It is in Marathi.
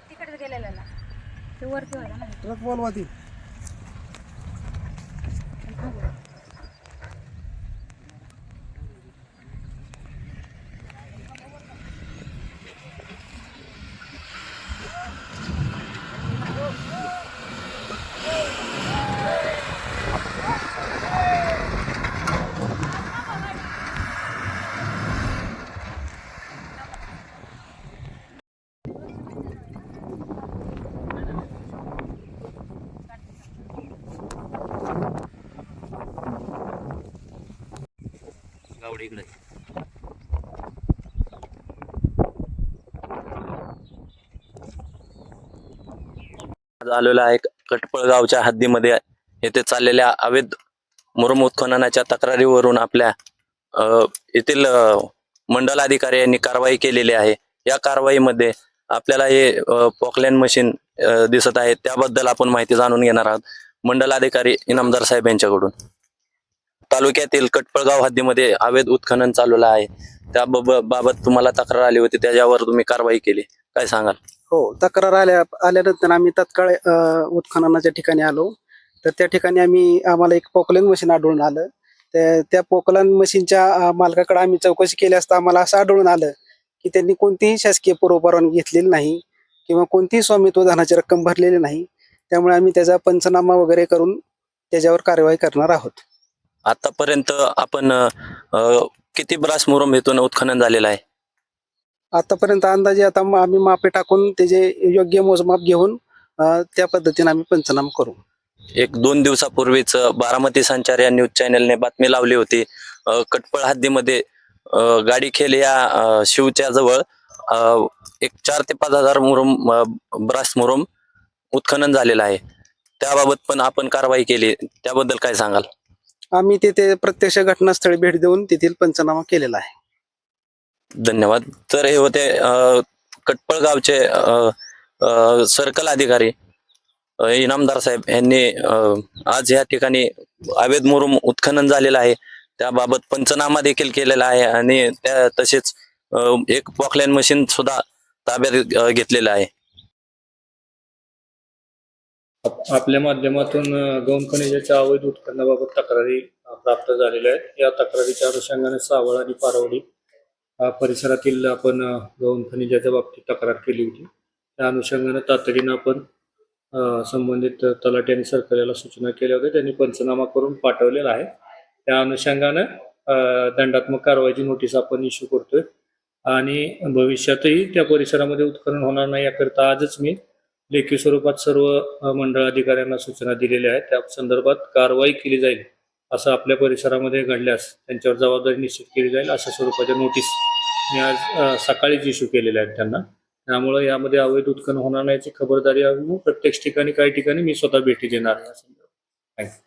तिकडे गेलेला ते वरती व्हायला ना. ट्रक बोलवा ती. गावडे इकडे. आज आलेलो आहे कटपळगावच्या हद्दीमध्ये. येथे चाललेल्या अवैध मुरुम उत्खननाच्या तक्रारीवरून आपल्या येथील मंडल अधिकारी यांनी कारवाई केलेली आहे. या कारवाईमध्ये आपल्याला हे पॉकलॅन मशीन दिसत आहे. त्याबद्दल आपण माहिती जाणून घेणार आहोत. मंडल अधिकारी इनामदार साहेब यांच्याकडून. तालुक्यातील कटपळगाव हद्दीमध्ये अवैध उत्खनन चालवलं आहे. त्या बाब- बाबत तुम्हाला तक्रार आली होती त्याच्यावर तुम्ही कारवाई केली. काय सांगाल? हो तक्रार आल्या आल्यानंतर आम्ही तत्काळ उत्खननाच्या ठिकाणी आलो. तर त्या ठिकाणी आम्ही आम्हाला एक पोकलन मशीन आढळून आलं. त्या त्या पोकलन मशीनच्या मालकाकडे आम्ही चौकशी केली असता आम्हाला असं आढळून आलं की त्यांनी कोणतीही शासकीय पूर्वपरवानगी घेतलेली नाही किंवा कोणतीही स्वामित्व धनाची रक्कम भरलेली नाही. त्यामुळे आम्ही त्याचा पंचनामा वगैरे करून त्याच्यावर कारवाई करणार आहोत. आतापर्यंत आपण अ, किती ब्रास मुरुम इथून उत्खनन झालेलं आहे? आतापर्यंत अंदाजे आता म- आम्ही मापे टाकून त्याचे योग्य मोजमाप घेऊन अ, त्या पद्धतीने आम्ही पंचनामा करू. एक दोन दिवसापूर्वीच बारामती संचार या न्यूज चॅनलने बातमी लावली होती. अ, कटपळ हद्दीमध्ये अ, गाडीखेल या अ, शिवच्या जवळ अ, एक चार ते पाच हजार मुरुम अ, ब्रास मुरुम उत्खनन झालेलं आहे. त्याबाबत पण आपण कारवाई केली. त्याबद्दल काय सांगाल? आम्ही तिथे प्रत्यक्ष घटनास्थळी भेट देऊन तेथील पंचनामा केलेला आहे. धन्यवाद. तर हे होते कटपळ कटपळगावचे सर्कल अधिकारी इनामदार साहेब यांनी आज या ठिकाणी अवैध मुरुम उत्खनन झालेलं आहे. त्याबाबत पंचनामा देखील केलेला आहे आणि त्या तसेच एक पॉकलाईन मशीन सुद्धा ताब्यात घेतलेलं आहे. आपल्या माध्यमातून गौण खनिजाच्या अवैध उत्खननाबाबत तक्रारी प्राप्त झालेल्या आहेत. या तक्रारीच्या अनुषंगाने सावळ आणि पारवडी परिसरातील आपण गौण खनिजाच्या बाबतीत तक्रार केली होती. त्या अनुषंगाने तातडीनं आपण संबंधित तलाठी आणि सरकारला सूचना केल्या होत्या. त्यांनी पंचनामा करून पाठवलेला आहे. त्या अनुषंगानं दंडात्मक कारवाईची नोटीस आपण इश्यू करतोय. आणि भविष्यातही त्या परिसरामध्ये उत्खनन होणार नाही याकरिता आजच मी लेखी स्वरूपात सर्व मंडळ अधिकाऱ्यांना सूचना दिलेल्या आहेत. त्या संदर्भात कारवाई केली जाईल असं आपल्या परिसरामध्ये घडल्यास त्यांच्यावर जबाबदारी निश्चित केली जाईल अशा स्वरूपाच्या नोटीस मी आज सकाळीच इश्यू केलेल्या आहेत त्यांना. त्यामुळे यामध्ये अवैध उत्खनन होणार नाही याची खबरदारी प्रत्येक ठिकाणी काही ठिकाणी मी स्वतः भेटी देणार आहे. या संदर्भात.